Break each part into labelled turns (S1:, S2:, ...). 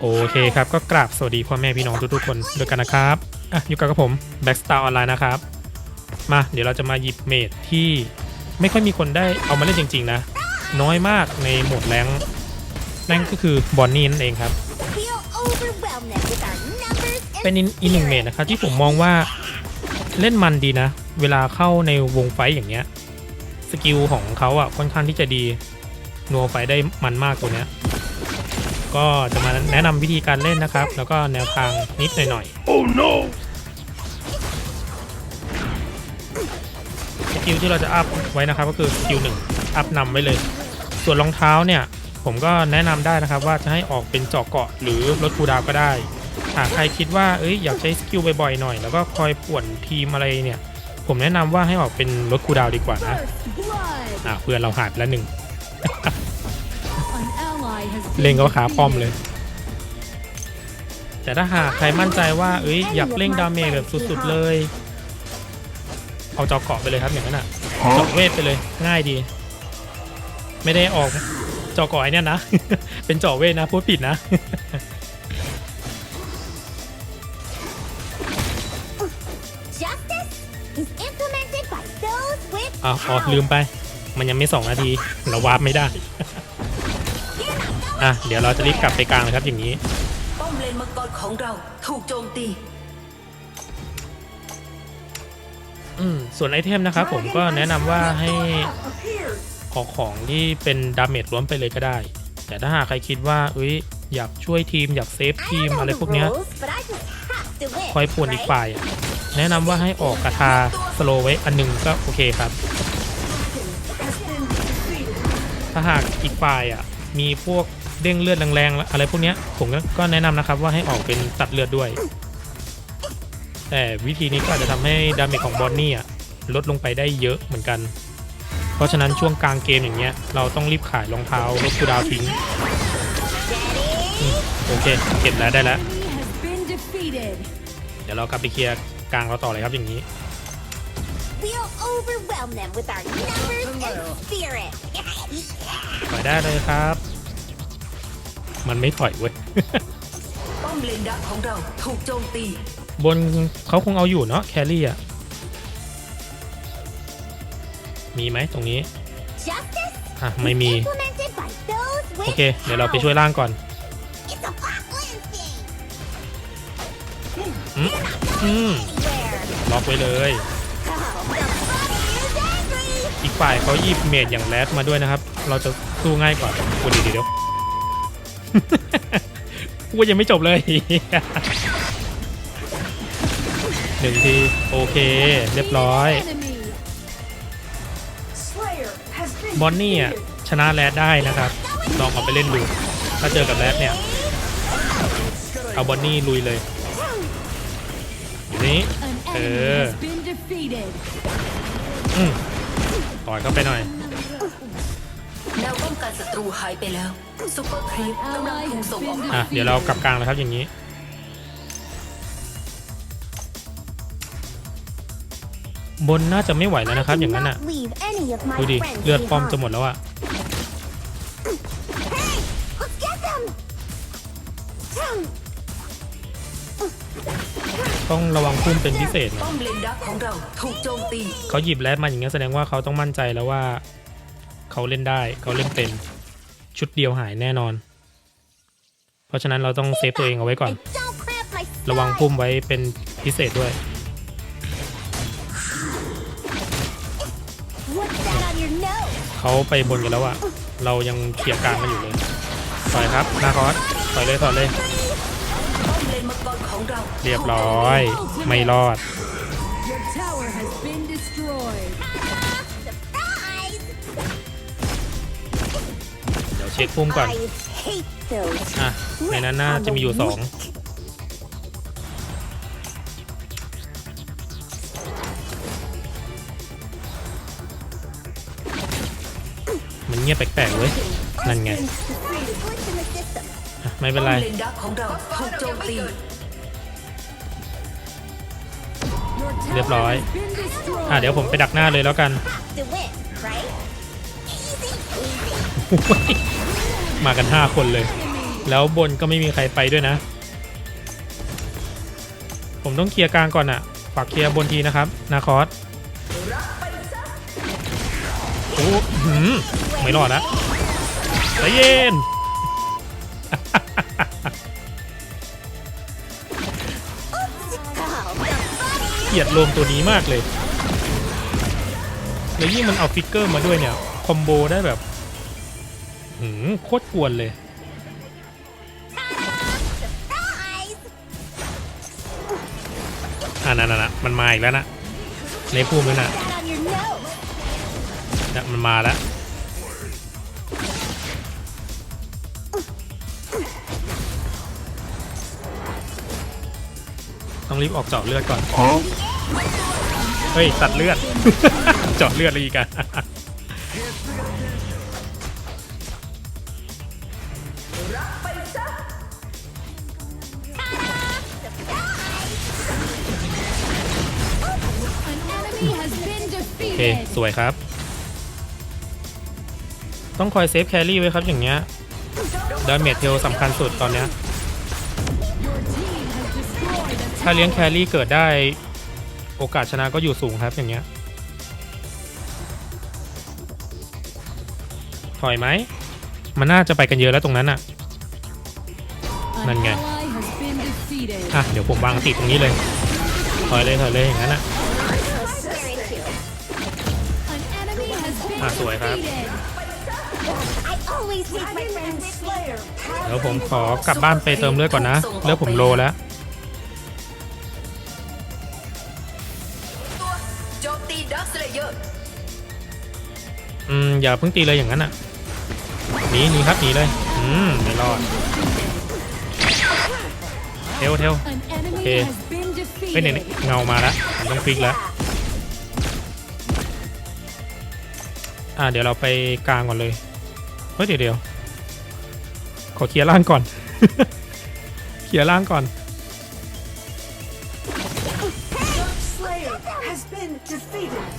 S1: โอเคครับ ก็กราบสวัสดีพ่อแม่พี่น้องทุกๆคนด้วยกันนะครับ อะอยู่กับผม Backstar Online นะครับ มาเดี๋ยวเราจะมาหยิบเมดที่ไม่ค่อยมีคนได้เอามาเล่นจริง ๆ นะ น้อยมากในโหมดแรงนั่นก็คือบอนนี่นั่นเองครับ เป็นอีกหนึ่งเมดนะครับที่ผมมองว่าเล่นมันดีนะ เวลาเข้าในวงไฟอย่างเงี้ยสกิลของเขาอะค่อนข้างที่จะดีนัวไฟได้มันมากตัวเนี้ย ก็จะมาแนะนำวิธีการเล่นนะครับ แล้วก็แนวทางนิดหน่อยๆ oh no สกิลที่เราจะอัพไว้นะครับก็คือสกิลหนึ่งอัพนำไว้เลย ส่วนรองเท้าเนี่ยผมก็แนะนำได้นะครับว่าจะให้ออกเป็นเจาะเกาะหรือลดคูลดาวน์ก็ได้หากใครคิดว่าเอ้ยอยากใช้สกิลบ่อยๆหน่อย แล้วก็คอยป่วนทีมอะไรเนี่ย ผมแนะนำว่าให้ออกเป็นลดคูลดาวน์ดีกว่านะ
S2: First blood.
S1: อะเพื่อนเราหายไปแล้วหนึ่ง
S2: An ally has
S1: เล่น
S2: been
S1: ก็ขาป้อม
S2: defeated.
S1: เลย แต่ถ้าหากใครมั่นใจว่าเอ้ยอยากเล่งดาเมจแบบสุดๆเลย เอาเจาะเกาะไปเลยครับอย่างนั้นอะเจาะเวทไปเลยง่ายดี ไม่ได้ออกเจาะเกาะไอ้เนี่ยนะ เป็นเจาะเวทนะพูดผิดนะ
S3: justice is implemented by those with
S1: อ๋ออ๋อลืมไป มันยังไม่สองนาที เราวาร์ปไม่ได้ อะ เดี๋ยวเราจะรีบกลับไปกลางเลยครับอย่างนี้
S4: ป้อมเลนมังกรของเราถูกโจมตี
S1: อืมส่วนไอเทมนะครับผมก็แนะนำว่าให้ออกของที่เป็นดาเมจล้วนไปเลยก็ได้ แต่ถ้าหากใครคิดว่าเอ้ยอยากช่วยทีมอยากเซฟ
S3: I
S1: ทีม
S3: don't know
S1: อะไร
S3: the
S1: พวกเนี้ย
S3: rules, but I just have to win,
S1: คอยป่วนอีก
S3: right?
S1: ฝ่ายอะแนะนำว่าให้ออกกระทาสโลไว้อันหนึงก็โอเคครับ ถ้าหากอีกฝ่ายอะมีพวก เด้งเลือดแรงๆอะไรพวกเนี้ยผมก็ก็แนะนำนะครับว่าให้ออกเป็นตัดเลือดด้วย แต่วิธีนี้ก็อาจจะทำให้ดาเมจของบอนนี่อะลดลงไปได้เยอะเหมือนกัน เพราะฉะนั้นช่วงกลางเกมอย่างเงี้ย เราต้องรีบขายรองเท้าลดคูลดาวน์ทิ้งอืมโอเคเก็บแล้วได้แล้ว
S2: Enemy has been defeated.
S1: เดี๋ยวเรากลับไปเคลียร์กลางเราต่อเลยครับอย่างนี้
S3: We'll overwhelm them with our numbers and spirit.
S1: ถอยได้เลยครับ มันไม่ถอยเว้ย
S4: ป้อมเลนดักของเราถูกโจมตี
S1: บนเขาคงเอาอยู่เนาะแครี่อะ มีไหมตรงนี้
S3: Justice
S1: อะ ไม่มี
S3: implemented by those
S1: โอ
S3: with
S1: เค เดี๋ยวเราไปช่วยล่างก่อน
S3: It's a black lens thing.
S1: อืมอืม
S3: Anywhere.
S1: ล็อกไว้เลย
S3: Oh, the body is angry.
S1: อีกฝ่ายเขาหยิบเมดอย่างแรดมาด้วยนะครับ เราจะสู้ง่ายกว่าวันเดี๋ยวเดี๋ยว พูดยังไม่จบเลยหนึ่งทีโอเค เรียบร้อย
S2: Enemy.
S1: บอนนี่อะชนะแรดได้นะครับ ลองเอาไปเล่นดู ถ้าเจอกับแรดเนี่ย เอาบอนนี่ลุยเลยนี่
S2: An
S1: Uh.
S2: enemy has been defeated.
S1: อืมต่อยเข้าไปหน่อย
S4: แนวป้องกันศัตรูหายไปแล้วซุปเปอร์ครีปกำลังถูกส่งออกมา
S1: อะเดี๋ยวเรากลับกลางแล้วครับอย่างนี้ บนน่าจะไม่ไหวแล้วนะครับ อย่างนั้นอะ
S3: I do not leave any of my
S1: ดูดิ
S3: friends
S1: เลือดป้อม
S3: behind.
S1: จะหมดแล้วอะ
S3: Hey, let's get them.
S1: ต้องระวังพุ่มเป็นพิเศษหน่
S4: ป้
S1: อ
S4: อยมเลนดักของเราถูกโจมตี
S1: เขาหยิบแรดมาอย่างเงี้ยแสดงว่าเขาต้องมั่นใจแล้วว่า เขาเล่นได้เขาเล่นเป็นชุดเดียวหายแน่นอน เพราะฉะนั้นเราต้องเซฟตัวเองเอาไว้ก่อน ระวังพุ่มไว้เป็นพิเศษด้วยเขาไปบนกันแล้วอะเรายังเคลียกลางกันอยู่เลยถอยครับนาคอสถอยเลยถอยเลย
S4: เรี
S1: ยบร้อย ไม่รอด เดี๋ยวเช็คพุ่มก่อน
S3: I hate those.
S1: อะ ในนั้นน่าจะมีอยู่สองมันเงียบแปลกๆเว้ย นั่นไง
S3: Glitch in the system.
S1: อะไม่เป็น
S4: ป้อ
S1: ไร
S4: มเลนดักของเราถูกโจมตี
S2: Your tower
S1: เรียบร้อย
S2: has been destroyed.
S1: อะเดี๋ยวผมไปดักหน้าเลยแล้วกัน มากัน 5 คนเลย แล้วบนก็ไม่มีใครไปด้วยนะ ผมต้องเคลียร์กลางก่อนอะฝากเคลียร์บนทีนะครับ นาคอสโอ้หืมไม่รอดนะใจเย็นเกลียดโลมตัวนี้มากเลย แล้วยิ่งมันเอาฟิกเกอร์มาด้วยเนี่ย คอมโบได้แบบ หืมโคตรกวนเลย อ่านั่นนะมันมาอีกแล้วนะในภูมินั่นนะน่ะมันมาแล้ว ต้องรีบออกเจาะเลือดก่อน เฮ้ย ตัดเลือด เจาะเลือดเลยอีกอะ สวยครับ ต้องคอยเซฟแครี่ไว้ครับอย่างเงี้ยดาเมจเทลสำคัญสุดตอนเนี้ยถ้าเลี้ยงแครี่เกิดได้ โอกาสชนะก็อยู่สูงครับอย่างเงี้ย ถอยไหม มันน่าจะไปกันเยอะแล้วตรงนั้นอะ
S2: An
S1: Nan ngay.
S2: ally has been defeated.
S1: อะ เดี๋ยวผมวางติดตรงนี้เลย ถอยเลยถอยเลยอย่างนั้นอะ อะสวยครับ
S2: defeated.
S3: I always take my friends with me.
S1: เดี๋ยวผมขอกลับบ้านไปเติมเลือดก่อนนะ เลือดผมโลแล้ว
S4: ตัวโจมตีดักสเลเยอร์
S1: อืม อย่าเพิ่งตีเลยอย่างนั้นอะ หนีหนีครับหนีเลย อืม ไม่รอด เทลเทล
S2: An enemy
S1: Okay.
S2: has been
S1: เฮ้ยเนี่ย
S2: defeated.
S1: เงามาแล้วผมต้องฟิกแล้ว อ่าเดี๋ยวเราไปกลางก่อนเลยเฮ้ยเดี๋ยวเดี๋ยวขอเคลียร์ล่างก่อน เคลียร์ล่างก่อน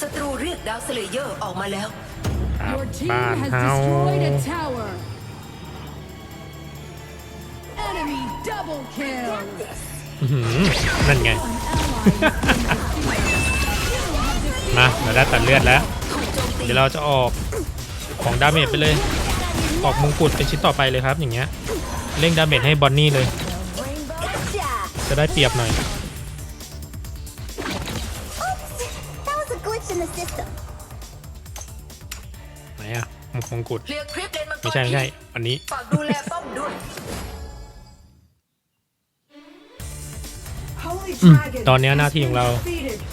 S4: ศัตรูเรียกดักสเลเยอร์ออกมาแล้ว
S1: ครับ
S2: Your team
S1: บ้าน
S2: has
S1: เฮา
S2: destroyed a tower. Enemy double kill.
S1: อื้อหือนั่นไง
S2: An ally has been defeated.
S1: มาเราได้ตัดเลือดแล้ว เดี๋ยวเราจะออกของดาเมจไปเลย ออกมงกุฎเป็นชิ้นต่อไปเลยครับ อย่างเงี้ยเร่งดาเมจให้บอนนี่เลย
S3: Gotcha!
S1: จะได้เปรียบหน่อย
S3: Oops! That was a glitch in the system.
S1: ไหนอะมงกุฎ
S4: เรียกคลิปเลนมังกร
S1: ไม่ใช่ไม่ใช่อันนี้
S4: ฝากดูแลป้อมด้วย
S1: ตอนนี้หน้าที่ของเรา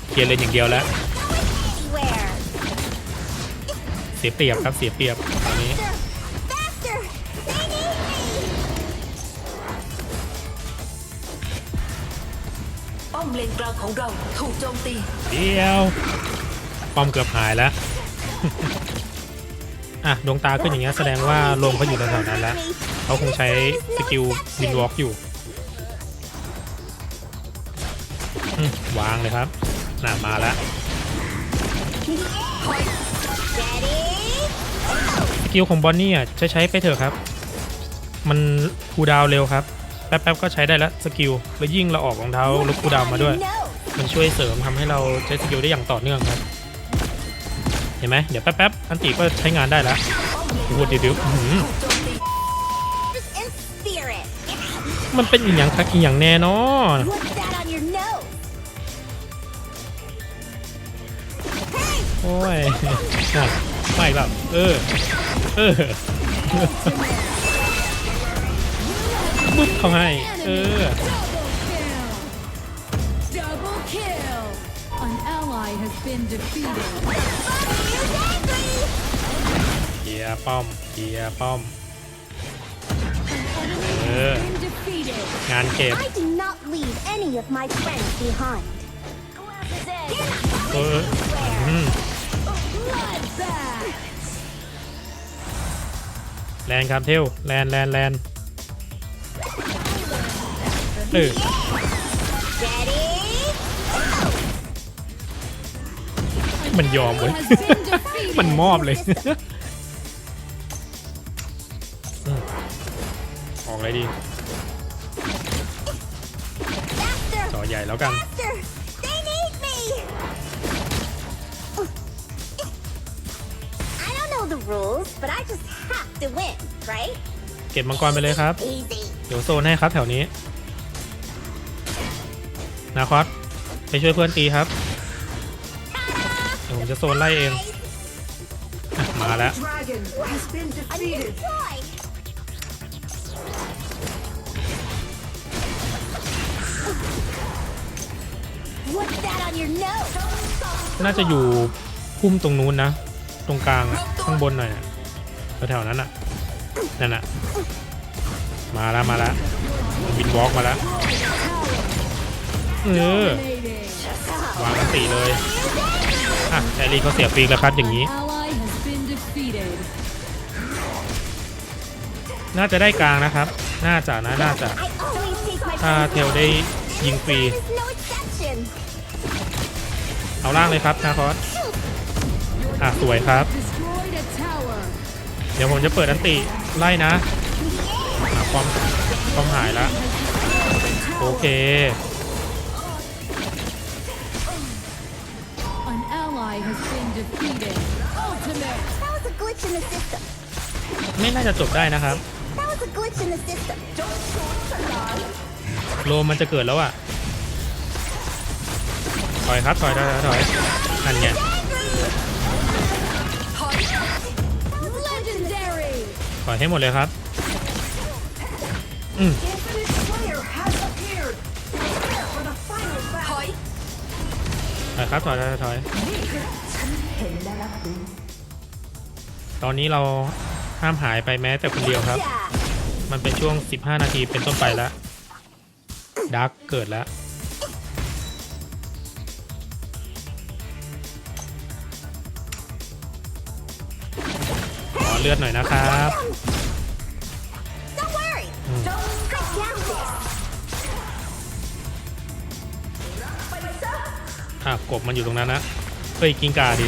S1: เคลียร์เลนอย่างเดียวแล้ว เสียเปรียบครับเสียเปรียบตอนนี้
S3: Faster! They need me!
S4: ป้อมเลนกลางของเราถูกโจมตี
S1: เดียวป้อมเกือบหายแล้ว อะดวงตาขึ้นอย่างเงี้ยแสดงว่าลมเขาอยู่แถวๆนั้นแล้วเขาคงใช้สกิลวินวอล์กอยู่อืมวางเลยครับน่ามาแล้ว
S3: Ready?
S1: ส กิลของบอนนี่อะใช้ใช้ไปเถอะครับ มันคูดาวเร็วครับ แป๊บๆก็ใช้ได้แล้วสกิล แล้วยิ่งเราออกรองเท้าลบคูดาวมาด้วย มันช่วยเสริมทำให้เราใช้สกิลได้อย่างต่อเนื่องครับ เห็นไหมเดี๋ยวแป๊บๆอันติก็ใช้งานได้แล้วโอ้โหเดี๋ยวเดี๋ยว
S4: มั
S1: นเป็นอีกอย่างคักอีกอย่างแน่นอนโอ้ย ม่แบบเออ เออปุ๊บเขาให้ เอ
S2: Enemy
S1: อ
S2: double kill. Double kill. An ally has been defeated.
S3: Angry!
S1: เกียร์ป้อมเกียร์ป้อม
S2: An enemy
S1: Uh.
S2: has been defeated.
S1: งานเก็บ
S3: I do not leave any of my friends behind. Glasses in.
S1: เออ อืม
S2: Bloodbath.
S1: แลนครับเทลแลนแลนแลนเออ
S3: Ready?
S1: มันยอมเว้ย
S2: Has been defeated.
S1: มันมอบเลยอืมอออกเลยดี
S3: Faster!
S1: จอใหญ่แล้วกัน
S3: rules, but I just have to win, right?
S1: เก็บมังกรไปเลยครับ
S3: Easy.
S1: เดี๋ยวโซนให้ครับแถวนี้ นาคอสไปช่วยเพื่อนตีครับ เดี๋ยวผมจะโซนไล่เองอะมาแล้ว
S2: Dragon has been
S3: A new
S2: defeated.
S3: toy! What's that on your nose?
S1: น่าจะอยู่พุ่มตรงนู้นนะต รงกลางอะข้างบนหน่อยอะแถวๆนั้นอะนั่นอะมาล้วมาล้ววินวอล์กมาล้วเออวางกันตีเลยอะแอรีเขาเสียฟรีแล้วครับอย่างนี้ น่าจะได้กลางนะครับ น่าจะนะน่าจะถ้าเทลได้ยิงฟรี เอาล่างเลยครับนาคอส อะสวยครับ
S2: Destroyed a tower.
S1: เดี๋ยวผมจะเปิดอันติไล่นะอะความความหายแล้วโอเค
S2: An ally has been defeated. Ultimate.
S3: That was a glitch in the system.
S1: ไม่น่าจะจบได้นะครับ
S3: That was a glitch in the system. Don't shoot for long.
S1: โลมันจะเกิดแล้วอะ ถอยครับ ถอยถอยถอยถอยนั่นไง
S2: Legendary.
S1: ถอยให้หมดเลยครับ อืม
S4: ถอย
S1: ถอยครับถอยถอยถอยตอนนี้เราห้ามหายไปแม้แต่คนเดียวครับ มันเป็นช่วง 15 นาทีเป็นต้นไปแล้วดักเกิดแล้ว เลือดหน่อยนะครับ
S3: Don't worry.
S1: Mm.
S3: Don't I got this.
S1: อะกบมันอยู่ตรงนั้นนะเฮ้ยกิงกาดิ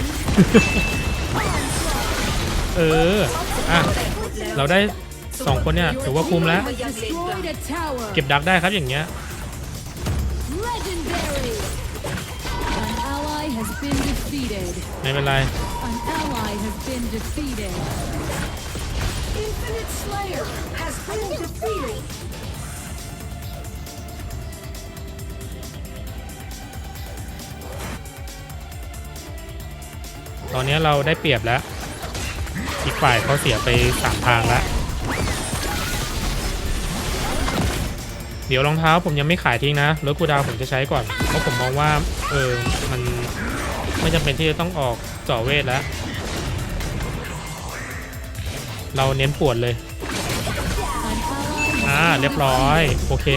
S1: เออ อะ เราได้สองคนเนี่ยถือว่าคุ้มแล้ว
S2: Has destroyed a tower.
S1: เก็บดักได้ครับอย่างเงี้ย
S2: Legendary. An ally has been defeated.
S1: ไม่เป็นไร
S2: Infinite Slayer has been defeated.
S1: ตอนนี้เราได้เปรียบแล้ว อีกฝ่ายเขาเสียไปสามทางแล้ว เดี๋ยวรองเท้าผมยังไม่ขายทิ้งนะรถกูดาวผมจะใช้ก่อน เพราะผมมองว่า เออ มันไม่จำเป็นที่จะต้องออกจ่อเวทแล้ว เราเน้นปวดเลย อ่า เรียบร้อย โอเค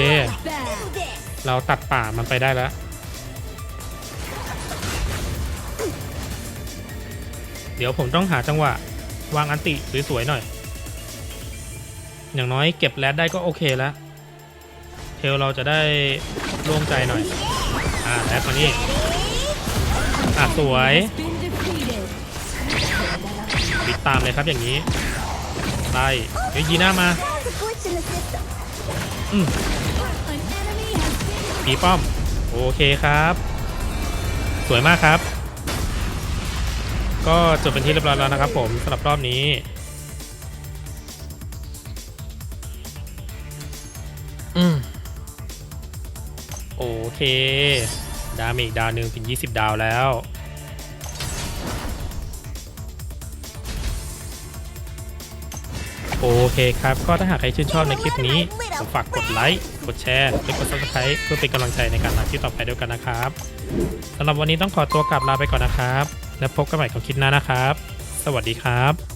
S1: เราตัดป่ามันไปได้แล้ว เดี๋ยวผมต้องหาจังหวะ วางอันติสวยๆหน่อย อย่างน้อยเก็บแรดได้ก็โอเคแล้ว เทลเราจะได้โล่งใจหน่อย อ่าแรดมานี่อะสวย
S2: Has been defeated.
S1: ปิดตามเลยครับอย่างนี้ ไล่เดี๋ยวยีน่ามาอืมปีป้อม โอเคครับ สวยมากครับ ก็จบเป็นที่เรียบร้อยแล้วนะครับผมสำหรับรอบนี้อืมโอเค ดาเมจดาวหนึ่งเป็น 20 ดาวแล้ว โอเคครับ ก็ถ้าหากใครชื่นชอบในคลิปนี้ผมฝากกดไลค์ กดแชร์ และกด subscribe เพื่อเป็นกำลังใจในการทำคลิปต่อไปด้วยกันนะครับสำหรับวันนี้ต้องขอตัวกลับลาไปก่อนนะครับ และพบกันใหม่กับคลิปหน้านะครับ สวัสดีครับ